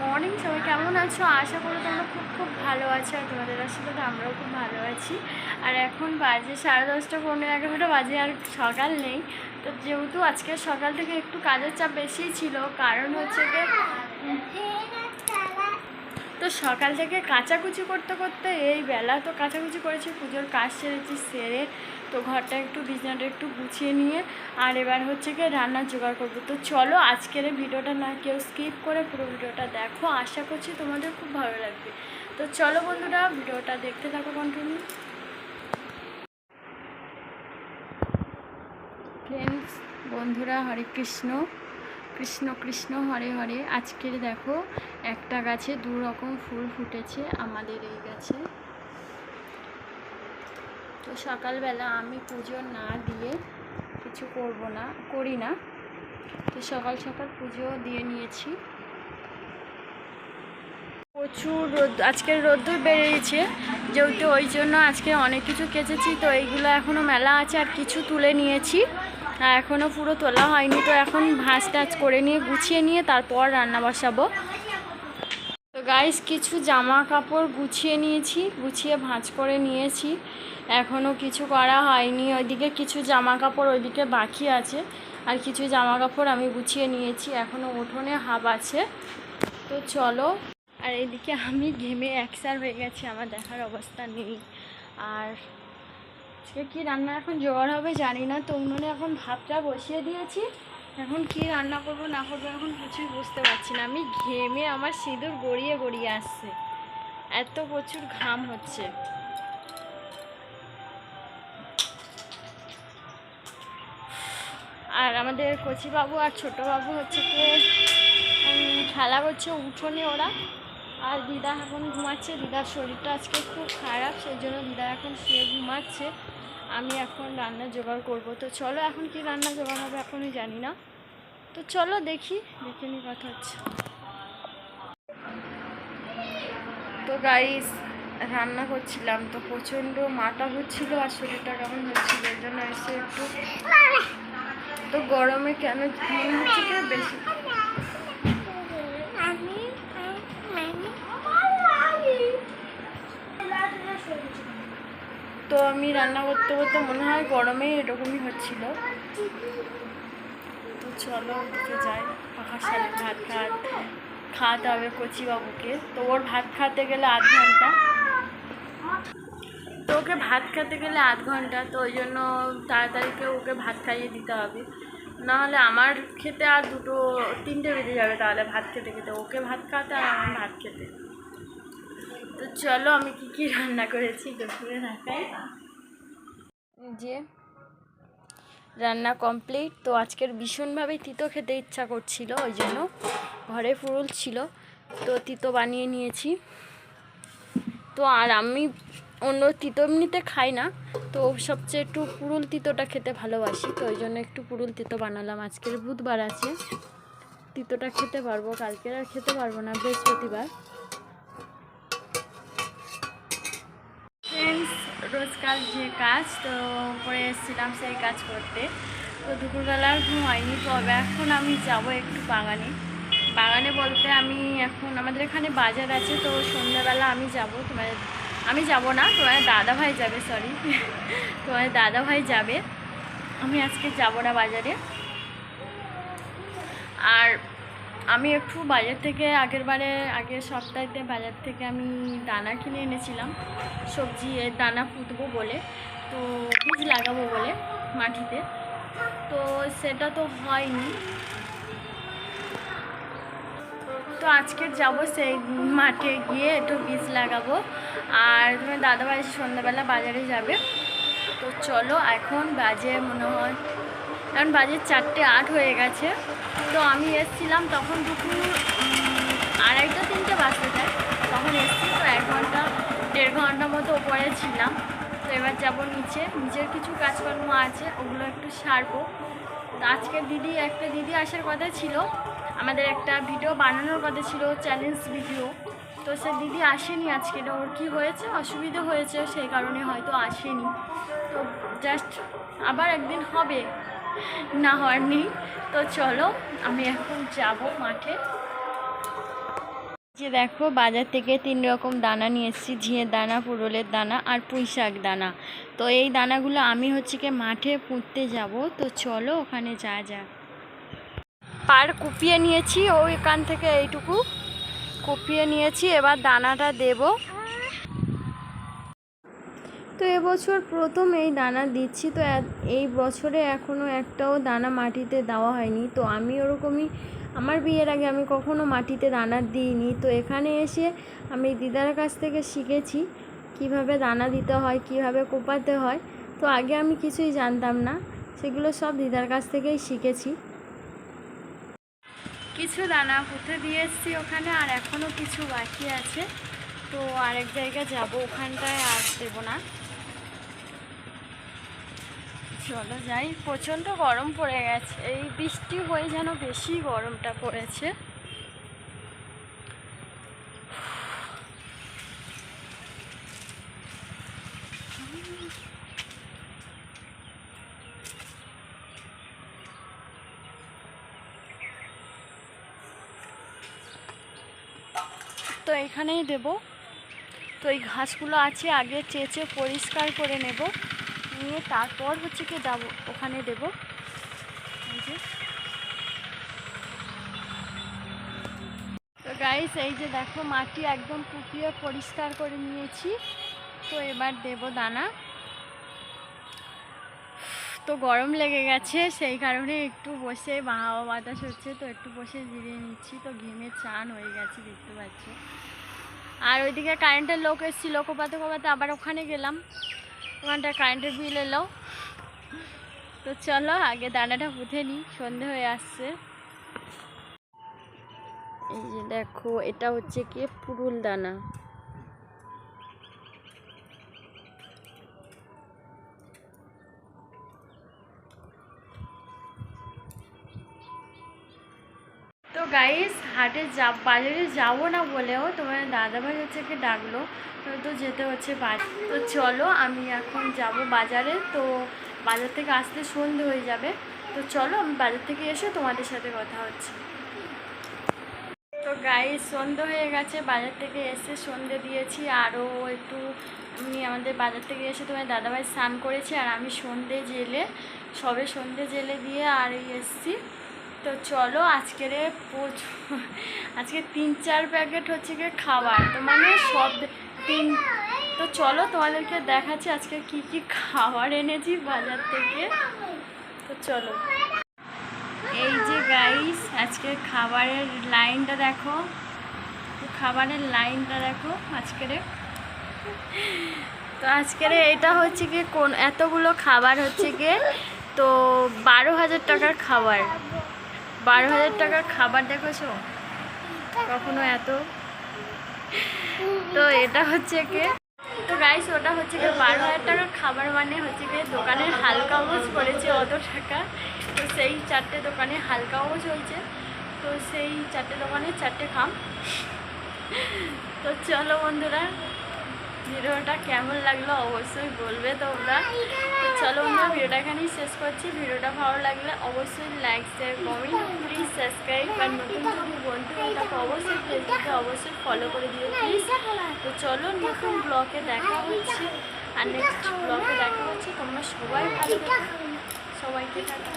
Morning সবাই কেমন আছো? আশা করি তোমরা খুব খুব ভালো আছো আর তোমাদের আশীর্বাদে আমরাও খুব ভালো আছি। আর এখন বাজে সাড়ে দশটা পনেরো এগারোটা বাজে আর সকাল নেই। তো যেহেতু আজকে সকাল থেকে একটু কাজের চাপ বেশিই ছিল কারণ হচ্ছে উম, তো সকাল থেকে কাচাকুচি করতে করতে এই বেলা তো কাচাকুচি করেছি, পুজোর কাজ সেরেছি, সেরে তো ঘরটা একটু বিছানাটা একটু গুছিয়ে নিয়ে, আর এবার হচ্ছে কি রান্না জোগাড় করব। তো চলো আজকের ভিডিওটা না কেউ স্কিপ করে পুরো ভিডিওটা দেখো, আশা করছি তোমাদের খুব ভালো লাগবে। তো চলো বন্ধুরা, ভিডিওটা দেখতে থাকো কন্টিনিউ ফ্রেন্ডস বন্ধুরা, হরে কৃষ্ণ। কৃষ্ণ কৃষ্ণ হরে হরে। আজকের দেখো, একটা গাছে দু রকম ফুল ফুটেছে আমাদের এই গাছে। তো সকালবেলা আমি পুজো না দিয়ে কিছু করব না, করি না। তো সকাল সকাল পুজো দিয়ে নিয়েছি। প্রচুর রোদ আজকের রোদ্দুর বেরিয়েছে যেহেতু ওই জন্য আজকে অনেক কিছু কেচেছি, তো এইগুলো এখনও মেলা আছে আর কিছু তুলে নিয়েছি। এখনও পুরো তোলা হয়নি তো এখন ভাঁজ টাজ করে নিয়ে গুছিয়ে নিয়ে তারপর রান্না বসাবো। তো গাইস কিছু জামা কাপড় গুছিয়ে নিয়েছি, গুছিয়ে ভাঁজ করে নিয়েছি। এখনও কিছু করা হয়নি, ওইদিকে কিছু জামা কাপড় ওইদিকে বাকি আছে। আর কিছু জামা কাপড় আমি গুছিয়ে নিয়েছি এখনও উঠোনে হাব আছে। তো চলো, আর এদিকে আমি ঘেমে একসার হয়ে গেছি, আমার দেখার অবস্থা নেই। আর আজকে কী রান্না এখন জোগাড় হবে জানি না, তো উনুনে এখন ভাতটা বসিয়ে দিয়েছি। এখন কি রান্না করব না করব এখন কিছুই বুঝতে পারছি না। আমি ঘেমে আমার সিঁদুর গড়িয়ে গড়িয়ে আসছে। এত প্রচুর ঘাম হচ্ছে। আর আমাদের কচিবাবু আর ছোটোবাবু হচ্ছে কি খেলা করছে উঠোনে ওরা। আর দিদা এখন ঘুমাচ্ছে, দিদার শরীরটা আজকে খুব খারাপ, সেই জন্য দিদা এখন শুয়ে ঘুমাচ্ছে। আমি এখন রান্না জোগাড় করব। তো চলো, এখন কি রান্না জোগাড় হবে এখনই জানি না। তো চলো দেখি, দেখে নি কথা হচ্ছে। তো গাইস রান্না করছিলাম, তো প্রচণ্ড মাথা হচ্ছিল, আর শরীরটা কেমন হচ্ছিল, এর জন্য এসে একটু তো গরমে কেন হচ্ছে? বেশি তো আমি রান্না করতে করতে মনে হয় গরমে এরকমই হচ্ছিল। তো চলো ওদিকে যাই, পাখার সাথে ভাত খাত খাওয়াতে হবে কচিবাবুকে। তো ওর ভাত খাওয়াতে গেলে আধ ঘণ্টা। তো ওকে ভাত খেতে গেলে আধ ঘণ্টা, তো ওই জন্য তাড়াতাড়ি করে ওকে ভাত খাইয়ে দিতে হবে। নাহলে আমার খেতে আর দুটো, তিনটে বেজে যাবে তাহলে ভাত খেতে খেতে। ওকে ভাত খাওয়াতে আর আমার ভাত খেতে। তো চলো আমি কি কি রান্না করেছি দুপুরে দেখাই। যে রান্না কমপ্লিট, তো আজকের ভীষণভাবে তিতো খেতে ইচ্ছা করছিল, ওই জন্য ঘরে ফুরুল ছিল, তো তিতো বানিয়ে নিয়েছি। তো আর আমি অন্য তিতো এমনিতে খাই না, তো সবচেয়ে একটু পুরুল তিতোটা খেতে ভালোবাসি, তো ওই জন্য একটু পুরুল তিতো বানালাম। আজকের বুধবার আছে, তিতোটা খেতে পারব, কালকের আর খেতে পারব না, বৃহস্পতিবার। ফ্রেন্ডস রোজকার যে কাজ, তো করে এসেছিলাম সেই কাজ করতে। তো দুপুরবেলা আর ঘুম হয়নি, তবে এখন আমি যাব একটু বাগানে। বাগানে বলতে আমি এখন, আমাদের এখানে বাজার আছে, তো সন্ধ্যাবেলা আমি যাব। তোমার, আমি যাব না, তোমার দাদা ভাই যাবে সরি তোমার দাদা ভাই যাবে। আমি আজকে যাব না বাজারে। আর আমি একটু বাজার থেকে আগের বারে, আগের সপ্তাহেতে বাজার থেকে আমি দানা কিনে এনেছিলাম। সবজি দানা পুঁতবো বলে, তো বীজ লাগাবো বলে মাটিতে। তো সেটা তো হয়নি। তো আজকে যাব সেই মাঠে গিয়ে একটু বীজ লাগাবো। আর তোমার দাদাভাই সন্ধ্যাবেলা বাজারে যাবে। তো চলো, এখন বাজে মনে হয় এখন বাজে চারটে আট হয়ে গেছে। তো আমি এসছিলাম তখন দুপুর আড়াইটা, তিনটে বাজতে যায়। তখন এসছি তো এক ঘণ্টা, দেড় ঘণ্টা মতো ওপরে ছিলাম। তো এবার যাব নিচে। নিচের কিছু কাজকর্ম আছে, ওগুলো একটু সারবো। তো আজকে দিদি, একটা দিদি আসার কথা ছিল। আমাদের একটা ভিডিও বানানোর কথা ছিল চ্যালেঞ্জ ভিডিও তো সে দিদি আসেনি আজকে। ওর কী হয়েছে? অসুবিধা হয়েছে, সেই কারণে হয়তো আসেনি। তো জাস্ট আবার একদিন হবে। না হওয়ার নেই। তো চলো, আমি এখন যাব মাঠে। যে দেখো, বাজার থেকে তিন রকম দানা নিয়ে এসেছি দানা পুরলের দানা আর পুঁই শাক দানা। তো এই দানাগুলো আমি হচ্ছে কি মাঠে পুঁততে যাব। তো চলো, ওখানে যা যা। পার কুপিয়ে নিয়েছি ওইখান থেকে এইটুকু। কুপিয়ে নিয়েছি, এবার দানাটা দেব। তো এবছর প্রথম এই দানা দিচ্ছি, তো এই বছরে এখনও একটাও দানা মাটিতে দেওয়া হয়নি। তো আমি ওরকমই, আমার বিয়ের আগে আমি কখনো মাটিতে দানা দিইনি। তো এখানে এসে আমি দিদার কাছ থেকে শিখেছি কীভাবে দানা দিতে হয়, কীভাবে কোপাতে হয়। তো আগে আমি কিছুই জানতাম না, সেগুলো সব দিদার কাছ থেকেই শিখেছি। কিছু দানা পুঁতে দিয়ে এসেছি ওখানে, আর এখনও কিছু বাকি আছে। তো আরেক জায়গায় যাব, ওখানটায় আর দেবো না। চলো যাই, প্রচণ্ড গরম পড়ে গেছে। এই বৃষ্টি হয়ে যেন বেশি গরমটা পড়েছে। তো এখানেই দেব। তো এই ঘাসগুলো আছে, আগে চেঁচে পরিষ্কার করে নেব। নিয়ে তারপর হচ্ছে কি যাব, ওখানে দেব। এই যে। তো গাইস এই যে দেখো, মাটি একদম কুপিয়ে পরিষ্কার করে নিয়েছি। তো এবার দেব দানা। তো গরম লেগে গেছে, সেই কারণে একটু বসে হাওয়া বাতাস হচ্ছে, তো একটু বসে জিরিয়ে নিচ্ছি। তো ঘেমে চান হয়ে গেছে, দেখতে পাচ্ছ। আর ওইদিকে কারেন্টের লোক এসেছিল কোপাতে কোপাতে আবার ওখানে গেলাম। ওখানটা কারেন্টের বিল এলো। তো চলো, আগে দানাটা পুঁথে নিই, সন্ধে হয়ে আসছে। এই যে দেখো, এটা হচ্ছে কি, পুরুল দানা। হাটে যা, বাজারে যাব না বলেও তোমার দাদাভাই হচ্ছে কি ডাকলো, তো যেতে হচ্ছে তো চলো আমি এখন যাব বাজারে, তো বাজার থেকে আসতে সন্ধে হয়ে যাবে, তো চলো আমি বাজার থেকে এসে তোমাদের সাথে কথা হচ্ছে। তো গাইস সন্ধে হয়ে গেছে, বাজার থেকে এসে সন্ধে দিয়েছি, আরও একটু আমি আমাদের বাজার থেকে এসে তোমার দাদাভাই স্নান করেছি, আর আমি সন্ধে জেলে, সবে সন্ধে জেলে দিয়ে আর এসছি। তো চলো আজকের প্রচুর আজকে তিন চার প্যাকেট হচ্ছে গিয়ে খাবার। তো মানে সব তিন তো চলো তোমাদেরকে দেখাচ্ছি আজকে কি কি খাবার এনেছি বাজার থেকে। তো চলো। এই যে গাইস আজকে খাবারের লাইনটা দেখো। খাবারের লাইনটা দেখো আজকের তো আজকের এটা হচ্ছে কি কোন এতগুলো খাবার হচ্ছে গিয়ে তো বারো হাজার টাকার খাবার। বারো হাজার টাকার খাবার দেখেছ? কখনো এত? তো এটা হচ্ছে কি? তো গাইস ওটা হচ্ছে কি বারো হাজার টাকার খাবার মানে হচ্ছে কি দোকানের হালকা ওজ পড়েছে অত টাকা। তো সেই চারটে দোকানে হালকা ওজ হয়েছে তো সেই চারটে দোকানে চারটে খাম। তো চলো বন্ধুরা, ভিডিওটা কেমন লাগল অবশ্যই বলবে তোমরা। চলো আমরা ভিডিওটা এখানেই শেষ করছি। ভিডিওটা ভালো লাগলে অবশ্যই like share comment please subscribe আর নতুন যদি বন্ধু তাকে অবশ্যই ফেসবুকে অবশ্যই ফলো করে দিও প্লিজ তো চলো নতুন ব্লগে দেখা হচ্ছে। আর নেক্সট ব্লগে দেখা হচ্ছে। তোমরা সবাই ভালো সবাইকে টাটা।